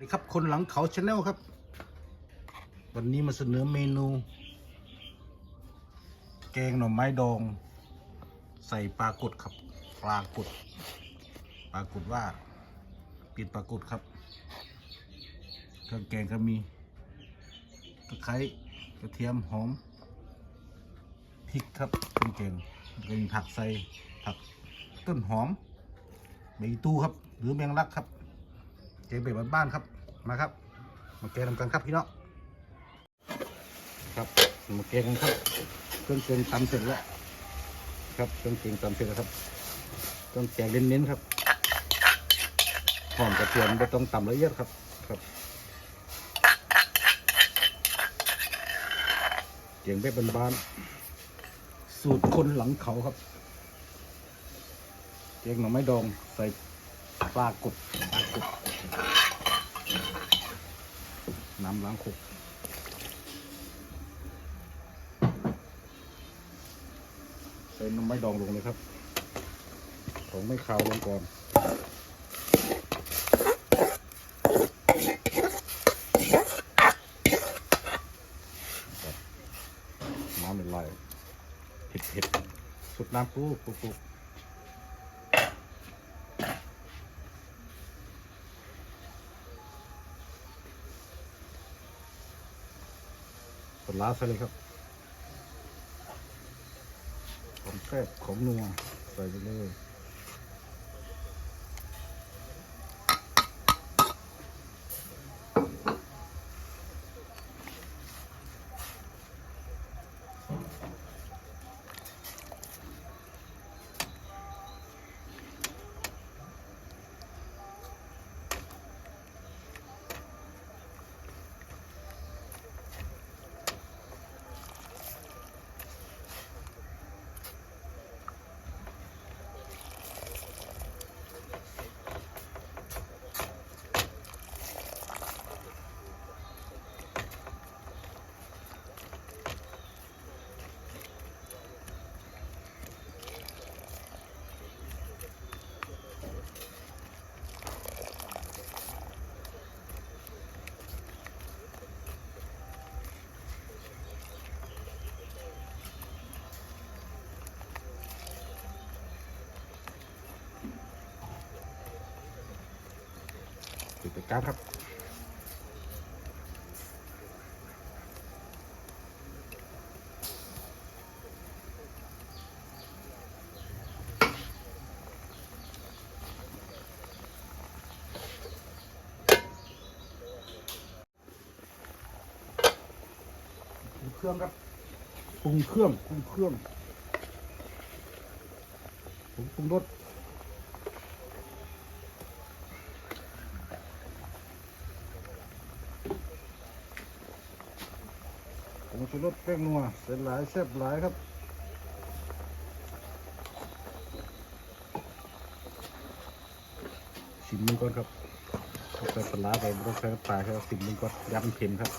ดีครับคนหลังเขาชาแนลครับ วันนี้มาเสนอเมนู แกงหน่อไม้ดอง ใส่ปลากดครับปลากดปลากดว่าปิดปลากดครับเครื่องแกงก็มีตะไคร้กระเทียมหอมพริกครับเครื่องแกงก็มีผักใส่ผักต้นหอมใบตูครับ หรือแมงลักครับ แกงแบบบ้านๆครับ มาครับ มาแกงทำกันครับพี่น้อง ครับ มาแกงกันครับ เครื่องแกงตำเสร็จแล้ว ครับเครื่องแกงตำเสร็จแล้วครับเครื่องแกงเน้นๆครับ หอมกระเทียมไม่ต้องตำละเอียดครับ ครับแกงแบบบ้านๆ สูตรคนหลังเขาครับแกงหน่อไม้ดองใส่ปลากดปลากด น้ำล้างคุกใส่น้ำไม้ดองลงเลยครับ ของไม่คาวลงก่อนน้ำเป็นไรเผ็ดเผ็ดๆสุดน้ำปุ๊บปุ๊บ ปุ๊บปลาร้าใส่เลยครับของแซ่บของนัวใส่ไปเลย ติดตะกร้าครับปรุงเครื่องครับปรุงเครื่องปรุงเครื่องปรุงปรุงรส งชูรสแป้งนัวเส้นหลายแซ่บหลายครับชิมมือก่อนครับใส่ปลาร้าไปไม่ต้องใช้น้ำปลาครับชิมมือก่อนยำเค็มครับ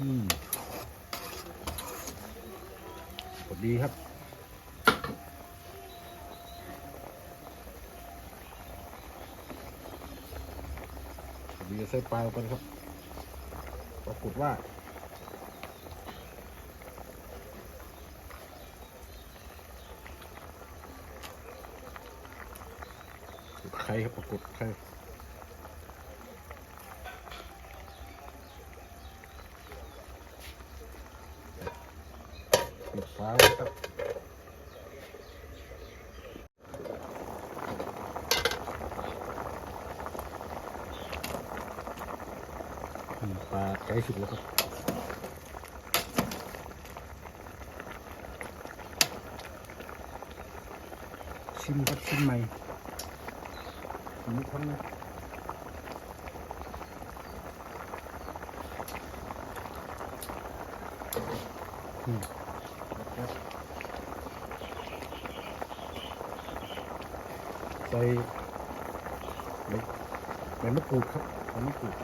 อืม พอดีครับพอดีจะใส่ปลาลงไปครับปรากฏว่าไข่ครับปรากฏไข่ ปิดฟ้าไว้ครับอืมปลาใกล้สุกแล้วครับชิมครับชิมใหม่ชิมอีกครั้งนะอืม ครับใส่ใบใบมะกรูดครับใบมะกรูด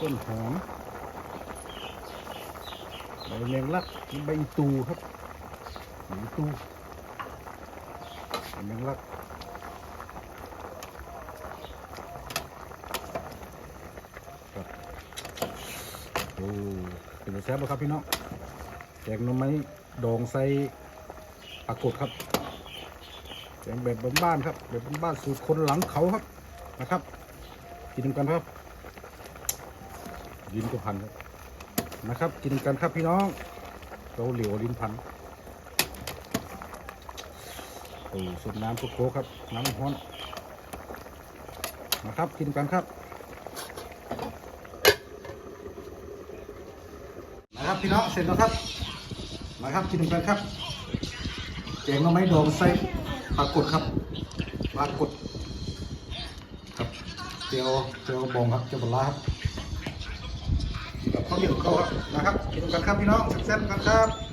ต้นหอมใบแมงลักใบตูครับใบตูใบแมงลักครับโอ้ แซ่บครับพี่น้องแกงหน่อไม้ดองใส่ปลากดครับแกงแบบบ้านๆครับ แบบบ้านๆสูตรคนหลังเขาครับนะครับกินกันครับลิ้นก็พันครับนะครับ กินกันครับพี่น้องเราเหลียวลิ้นพันโอ้สดน้ำโคโคครับน้ำร้อนนะครับ กินกันครับนะ ครับพี่น้องเสร็จแล้วครับมาครับกินกันครับแกงหน่อไม้ดองใส่ปลากดครับปลากดครับเจียวเจียวบองครับเจียวปลาร้าครับกับข้าวเหนียวเขาครับนะครับกินกันครับพี่น้องแซ่บๆกันครับ